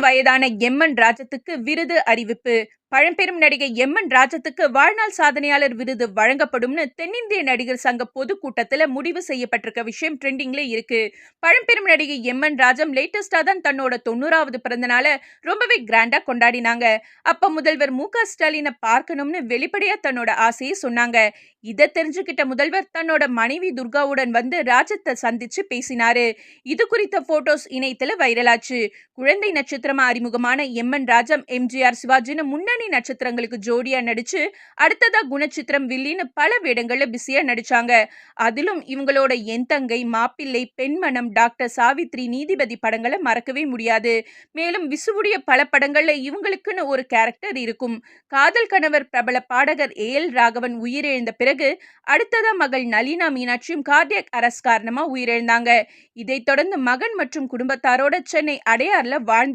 வயதான எம்என் ராஜத்துக்கு விருது அறிவிப்பு. பழம்பெரும் நடிகை எம்என் ராஜத்துக்கு வாழ்நாள் சாதனையாளர் விருது வழங்கப்படும்னு தென்னிந்திய நடிகர் சங்க பொதுக்கூட்டத்தில் முடிவு செய்யப்பட்டிருக்க விஷயம் ட்ரெண்டிங்ல இருக்கு. பழம்பெரும் நடிகை எம்என் ராஜம் லேட்டஸ்டா தான் தன்னோட தொண்ணூறாவது பிறந்தனால ரொம்பவே கிராண்டா கொண்டாடினாங்க. அப்ப முதல்வர் மு க ஸ்டாலினை பார்க்கணும்னு வெளிப்படையா தன்னோட ஆசையை சொன்னாங்க. இதை தெரிஞ்சுக்கிட்ட முதல்வர் தன்னோட மனைவி துர்காவுடன் வந்து ராஜத்தை சந்திச்சு பேசினாரு. இது குறித்த போட்டோஸ் இணையத்துல வைரலாச்சு. குழந்தை நட்சத்திரமா அறிமுகமான எம்என் ராஜம் எம்ஜிஆர் சிவாஜின்னு முன்னணி நட்சத்திரங்களுக்கு ஜோடியா நடிச்சு அடுத்ததா குணச்சித்திரம் வில்லின்னு பல வேடங்கள்ல பிஸியா நடிச்சாங்க. அதிலும் இவங்களோட என் தங்கை மாப்பிள்ளை பெண்மணம் டாக்டர் சாவித்ரி நீதிபதி படங்களை மறக்கவே முடியாது. மேலும் விசுவுடைய பல படங்கள்ல இவங்களுக்குன்னு ஒரு கேரக்டர் இருக்கும். காதல் கணவர் பிரபல பாடகர் ஏ எல் ராகவன் உயிரிழந்த பிறகு அடுத்ததா மகள் நளினா மீனாட்சியும் கார்டியக் அரஸ் காரணமா உயிரிழந்தாங்க. இதைத் தொடர்ந்து மகன் மற்றும் குடும்பத்தாரோட சென்னை அடையாறுல வாழ்ந்து